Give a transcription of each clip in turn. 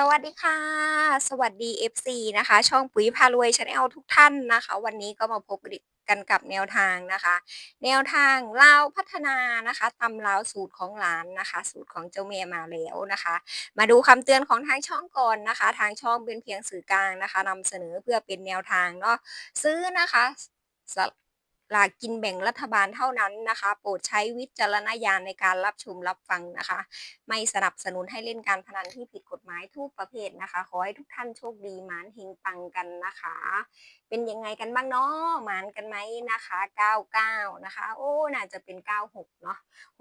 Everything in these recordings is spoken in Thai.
สวัสดีค่ะ สวัสดี FC นะคะ ช่องปุ๋ยพารวยชาแนลทุกท่านนะคะ วันนี้ก็มาพบกันกับแนวทางนะคะ แนวทางลาวพัฒนานะคะตำลาวสูตรของหลานนะคะ สูตรของเจ้าแม่มาแล้วนะคะ มาดูคำเตือนของทางช่องก่อนนะคะ ทางช่องเป็นเพียงสื่อกลางนะคะนำเสนอเพื่อเป็นแนวทางเนาะซื้อนะคะ ลากกินแบ่งรัฐบาลเท่านั้นนะคะ โปรดใช้วิจารณญาณในการรับชมรับฟังนะคะ ไม่สนับสนุนให้เล่นการพนันที่ผิดกฎหมายทุกประเภทนะคะ ขอให้ทุกท่านโชคดีหมานเฮงปังกันนะคะ เป็นยังไงกันบ้างเนาะหมานกันไหมนะคะ 99 นะคะ โอ้น่าจะเป็น 96 เนาะ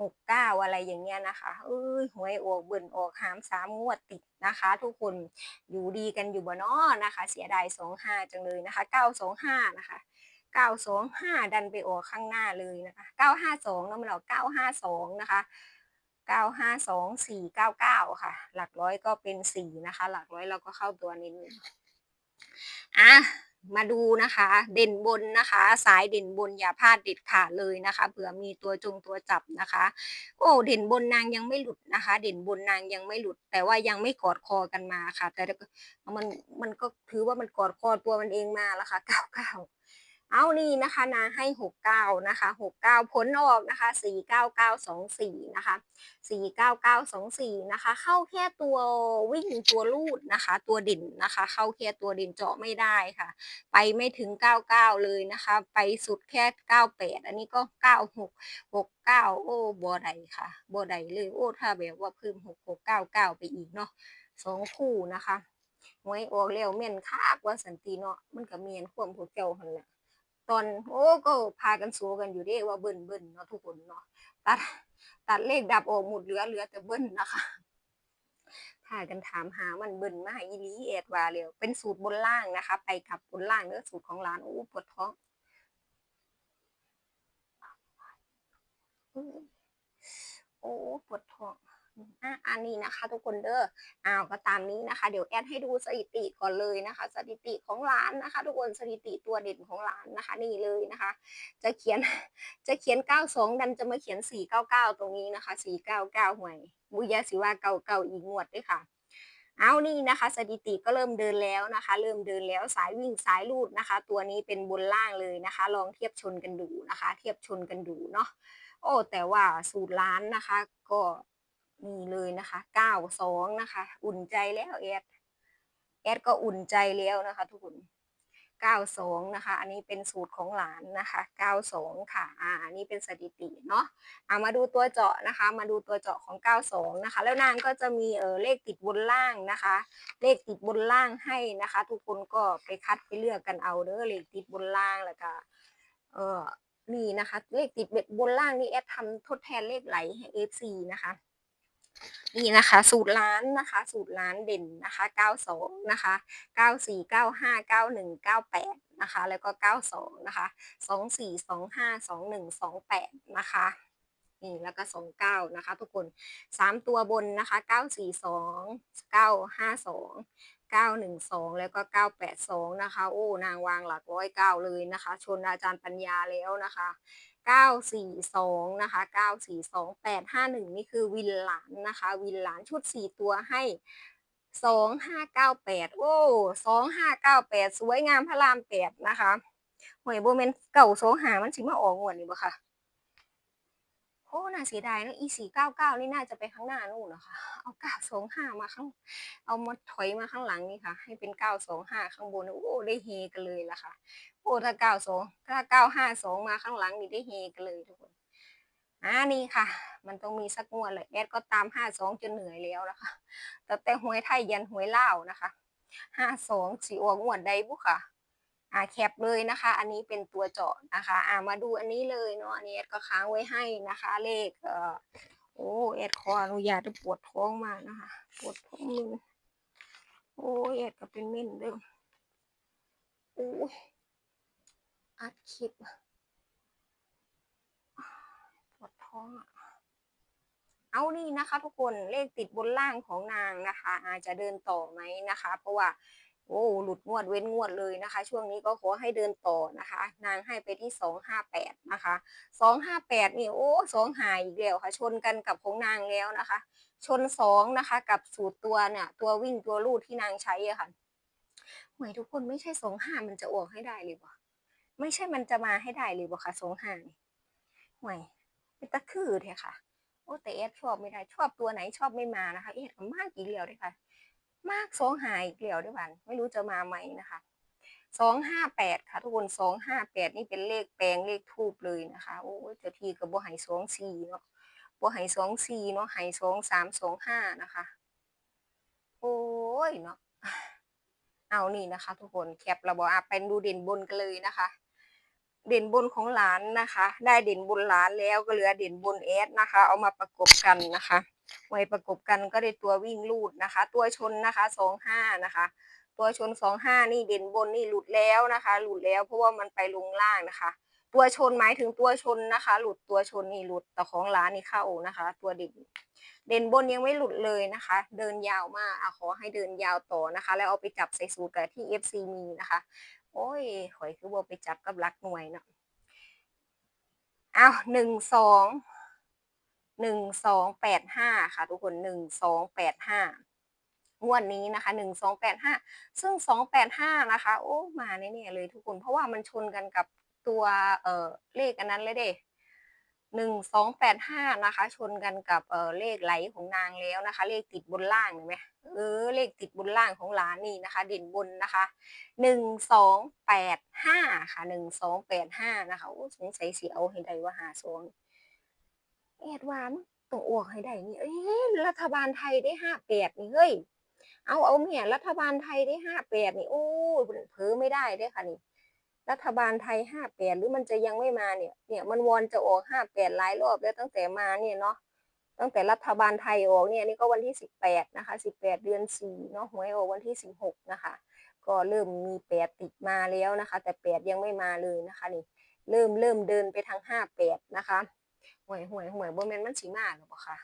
69 อะไรอย่างเงี้ยนะคะเอ้ยหวยออกเบิ่นออกหามสามงวดติดนะคะ ทุกคนอยู่ดีกันอยู่บ่เนาะนะคะ เสียดาย25 จังเลยนะคะ 925 นะคะ 925ดันไปออกข้างหน้าเลยนะคะ952แล้วมันออก952นะคะ952 499ค่ะ หลักร้อยก็เป็น4นะคะ หลักร้อยเราก็เข้าตัวนิดนึงอะมาดูนะคะ เด่นบนนะคะ สายเด่นบนอย่าพลาดเด็ดขาดเลยนะคะเผื่อมีตัวจงตัวจับนะคะ โอ้เด่นบนนางยังไม่หลุดนะคะ เด่นบนนางยังไม่หลุด แต่ว่ายังไม่กอดคอกันมาค่ะ แต่มันมันก็ถือว่ามันกอดคอตัวมันเองมาแล้วค่ะ99เก้า เอานี่นะคะนาให้หกเก้านะคะหกเก้าผลออกนะคะสี่เก้าเก้าสองสี่นะคะสี่เก้าเก้าสองสี่นะคะ เข้าแค่ตัววิ่งตัวลูดนะคะ ตัวด่นนะคะ เข้าแค่ตัวด่นเจาะไม่ได้ค่ะ ไปไม่ถึงเก้าเก้าเลยนะคะ ไปสุดแค่เก้าแปดอันนี้ก็เก้าหกหกเก้าโอ้บอไดค่ะบอไดเลยโอ้ถ้าแบบว่าเพิ่มหกหกเก้าเก้าไปอีกเนาะสองคู่นะคะหวยออกแล้วเมียนคากว่าสันติเนาะมันก็เมียนควมพวกเจ้าหันแหละ ตอนโอ้ก็พากันสู้กันอยู่ด้ว่าเบิ้ลเบิ้ลเนาะทุกคนเนาะตัดตัดเลขดับออกหมดเหลือเหลือแต่เบิ้ลนะคะพากันถามหามันเบิ้ลมาอีลีเอ็ดว่าเร็วเป็นสูตรบนล่างนะคะ ไปกับบนล่างเนื้อสูตรของร้านโอ้ปวดท้องโอ้ปวดท้อง อะอันนี้นะคะ ทุกคนเด้ออ้าวก็ตามนี้นะคะ เดี๋ยวแอดให้ดูสถิติก่อนเลยนะคะ สถิติของร้านนะคะ ทุกคนสถิติตัวเด่นของร้านนะคะ นี่เลยนะคะ จะเขียนจะเขียน 92 ดันจะมาเขียน 499 ตรงนี้นะคะ 499หวยบุยาสิว่าเก่าๆอีกงวดด้วยค่ะเอานี่นะคะ สถิติก็เริ่มเดินแล้วนะคะ เริ่มเดินแล้วสายวิ่งสายลูดนะคะ ตัวนี้เป็นบนล่างเลยนะคะ ลองเทียบชนกันดูนะคะ เทียบชนกันดูเนาะโอ้แต่ว่าสูตรร้านนะคะ ก็ นี่เลยนะคะเก้าสองนะคะ อุ่นใจแล้วแอดแอดก็อุ่นใจแล้วนะคะ ทุกคนเก้าสองนะคะ อันนี้เป็นสูตรของหลานนะคะเก้าสองค่ะ อ่าอันนี้เป็นสถิติเนาะเอามาดูตัวเจาะนะคะ มาดูตัวเจาะของเก้าสองนะคะ แล้วนางก็จะมีเออเลขติดบนล่างนะคะ เลขติดบนล่างให้นะคะ ทุกคนก็ไปคัดไปเลือกกันเอาเด้อเลขติดบนล่างแล้วก็เออนี่นะคะ เลขติดบนล่างนี่แอดทำทดแทนเลขไหลให้เอฟซีนะคะ นี่นะคะสูตรล้านนะคะสูตรล้านเด่นนะคะ 92 นะคะ 94 95 91 98 นะคะ แล้วก็ 92 นะคะ 24 25 21 28 นะคะนี่แล้วก็ 29 นะคะ ทุกคน 3 ตัวบนนะคะ 942 952 912 แล้วก็ 982 นะคะ โอ้ นางวางหลักร้อยเก้าเลยนะคะ ชนอาจารย์ปัญญาแล้วนะคะ 942 นะคะ 942 851 นี่คือวินหลานนะคะ วินหลานชุด 4 ตัวให้ 2598 โอ้ 2598 สวยงามพระราม 8 นะคะหวยโบเมนเก่าโซหามันสิมาออกงวดนี่บ่ค่ะ โอ้น่าเสียดายนะอีสี่เก้าเก้านี่น่าจะไปข้างหน้านู่นนะคะเอาเก้าสองห้ามาข้าง เอามาถอยมาข้างหลังนี่ค่ะ ให้เป็นเก้าสองห้าข้างบนโอ้ได้เฮกันเลยละค่ะ โอ้ถ้าเก้าสองถ้าเก้าห้าสองมาข้างหลังนี่ได้เฮกันเลยทุกคนอ่านี่ค่ะ มันต้องมีสักงวดเลยแอดก็ตามห้าสองจนเหนื่อยแล้วนะคะแต่แต่หวยไทยยันหวยเล่านะคะห้าสองสี่อวงวดใดบุค่ะ อ่าแคปเลยนะคะ อันนี้เป็นตัวเจาะนะคะอ่ามาดูอันนี้เลยเนาะอันนี้เอ็ดก็ค้างไว้ให้นะคะ เลขเอ่อโอ้เอ็ดขออนุญาตปวดท้องมากนะคะปวดท้องมือโอ้เอ็ดก็เป็นเม่นเด้อโอ้ยอัดคลิปปวดท้องอะเอานี่นะคะ ทุกคนเลขติดบนล่างของนางนะคะ อาจจะเดินต่อไหมนะคะ เพราะว่า โอ้หลุดงวดเว้นงวดเลยนะคะ ช่วงนี้ก็ขอให้เดินต่อนะคะ นางให้ไปที่สองห้าแปดนะคะสองห้าแปดนี่โอ้สองหายอีกแล้วค่ะ ชนกันกับของนางแล้วนะคะ ชนสองนะคะกับสูตรตัวเนี่ยตัววิ่งตัวลูดที่นางใช้อะค่ะหมายทุกคนไม่ใช่สองห้ามันจะออกให้ได้เลยบ่ไม่ใช่มันจะมาให้ได้เลยบ่คะสองห้านี่ห่วยเป็นตะคือเถอะค่ะโอ้แต่เอสชอบไม่ได้ชอบตัวไหนชอบไม่มานะคะเอสก็มากอีกแล้วด้วยค่ะ มากสองหายอีกแล้วด้วยวันไม่รู้จะมาไหมนะคะสองห้าแปดค่ะ ทุกคนสองห้าแปดนี่เป็นเลขแปลงเลขทูบเลยนะคะโอ้ยเจ้าทีกับบัวหายสองสี่เนาะบัวหายสองสี่เนาะหายสองสามสองห้านะคะ โอ้ยเนาะเอานี่นะคะ ทุกคนแคประบอกอะไปดูเด่นบนกันเลยนะคะ เด่นบนของหลานนะคะ ได้เด่นบนหลานแล้วก็เหลือเด่นบนแอดนะคะ เอามาประกบกันนะคะ ไว้ประกบกันก็ได้ตัววิ่งลูดนะคะ ตัวชนนะคะสองห้านะคะ ตัวชนสองห้านี่เด่นบนนี่หลุดแล้วนะคะ หลุดแล้วเพราะว่ามันไปลงล่างนะคะ ตัวชนหมายถึงตัวชนนะคะ หลุดตัวชนนี่หลุดแต่ของร้านนี่เข้านะคะ ตัวเด่นเด่นบนยังไม่หลุดเลยนะคะ เดินยาวมากอะขอให้เดินยาวต่อนะคะ แล้วเอาไปจับใส่สูตรกับที่ FC มีนะคะ โอ้ยข่อยคือว่าไปจับกับรักหน่วยเนาะเอาหนึ่งสอง หนึ่งสองแปดห้าค่ะ ทุกคนหนึ่งสองแปดห้างวดนี้นะคะหนึ่งสองแปดห้าซึ่งสองแปดห้านะคะ โอ้มาแน่ๆเลยทุกคน เพราะว่ามันชนกันกับตัวเอ่อเลขอันนั้นเลยเด้หนึ่งสองแปดห้านะคะ ชนกันกับเอ่อเลขไหลของนางแล้วนะคะ เลขติดบนล่างเห็นไหมเออเลขติดบนล่างของหลานนี่นะคะ เด่นบนนะคะหนึ่งสองแปดห้าค่ะหนึ่งสองแปดห้านะคะโอ้สงสัยเสีเอาให้ได้ว่าหาสอง แอดวานต้องอวกให้ได้นี่เอ้ยรัฐบาลไทยได้ห้าแปดนี่เฮ้ยเอาเอาเนี่ยรัฐบาลไทยได้ห้าแปดนี่โอ้เผลอไม่ได้ได้ค่ะนี่รัฐบาลไทยห้าแปดหรือมันจะยังไม่มาเนี่ย เนี่ยมันวอนจะออกห้าแปดหลายรอบแล้วตั้งแต่มาเนี่ยเนาะตั้งแต่รัฐบาลไทยออกเนี่ยนี่ก็วันที่สิบแปดนะคะสิบแปดเดือนสี่เนาะหวยออกวันที่สิบหกนะคะ ก็เริ่มมีแปดติดมาแล้วนะคะ แต่แปดยังไม่มาเลยนะคะนี่เริ่มเริ่มเดินไปทางห้าแปดนะคะ หวยหวยหวยบ่แม่นมันสีมาหรอเปล่าคะ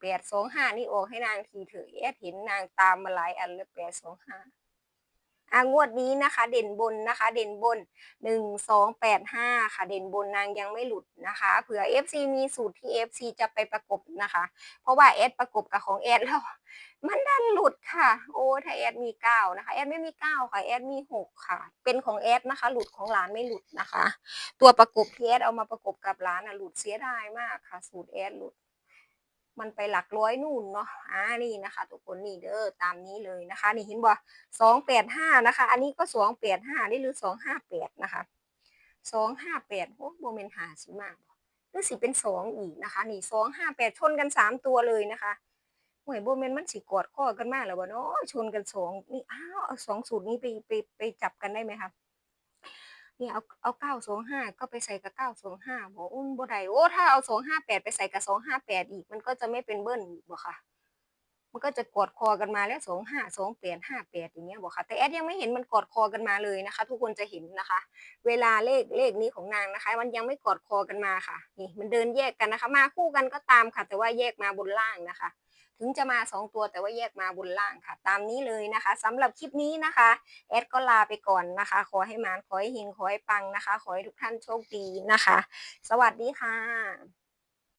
แปดสองห้านี่ออกให้นางทีเถอะแอดเห็นนางตามมาหลายอันแล้วแปดสองห้า อ่างวดนี้นะคะ เด่นบนนะคะ เด่นบนหนึ่งสองแปดห้าค่ะ เด่นบนนางยังไม่หลุดนะคะเผื่อ FC มีสูตรที่ FC จะไปประกบนะคะ เพราะว่าแอดประกบกับของแอดแล้วมันดันหลุดค่ะ โอ้ถ้าแอดมีเก้านะคะแอดไม่มีเก้าค่ะแอดมีหกค่ะ เป็นของแอดนะคะ หลุดของร้านไม่หลุดนะคะ ตัวประกบที่แอดเอามาประกบกับร้านอะหลุดเสียดายมากค่ะ สูตรแอดหลุด มันไปหลักร้อยนู่นเนาะอ่านี่นะคะทุกคนนี่เด้อตามนี้เลยนะคะ นี่เห็นบ่สองแปดห้านะคะ อันนี้ก็สองแปดห้านี่หรือสองห้าแปดนะคะสองห้าแปดโอ้โมเมนหาสิมากหรือสิเป็นสองอีกนะคะ นี่สองห้าแปดชนกันสามตัวเลยนะคะหวยโบเมนมันสิกอดข้อกันมากแล้ววะเนาะชนกันสองนี่อ้าวเอาสองสูตรนี้ไปไปไปจับกันได้ไหมคะนี่เอาเอาเก้าสองห้าก็ไปใส่กับเก้าสองห้าบอกอุ้นบ่ได้โอ้ถ้าเอาสองห้าแปดไปใส่กับสองห้าแปดอีก มันก็จะไม่เป็นเบิ้ลอีกบ่ค่ะ มันก็จะกอดคอกันมาแล้วสองห้าสองแปดห้าแปดอย่างเงี้ยบอกค่ะแต่แอดยังไม่เห็นมันกอดคอกันมาเลยนะคะ ทุกคนจะเห็นนะคะ เวลาเลขเลขนี้ของนางนะคะ มันยังไม่กอดคอกันมาค่ะ นี่มันเดินแยกกันนะคะ มาคู่กันก็ตามค่ะ แต่ว่าแยกมาบนล่างนะคะ ถึงจะมาสองตัวแต่ว่าแยกมาบนล่างค่ะ ตามนี้เลยนะคะสำหรับคลิปนี้นะคะแอดก็ลาไปก่อนนะคะ ขอให้มานขอให้เฮงขอให้ปังนะคะ ขอให้ทุกท่านโชคดีนะคะ สวัสดีค่ะ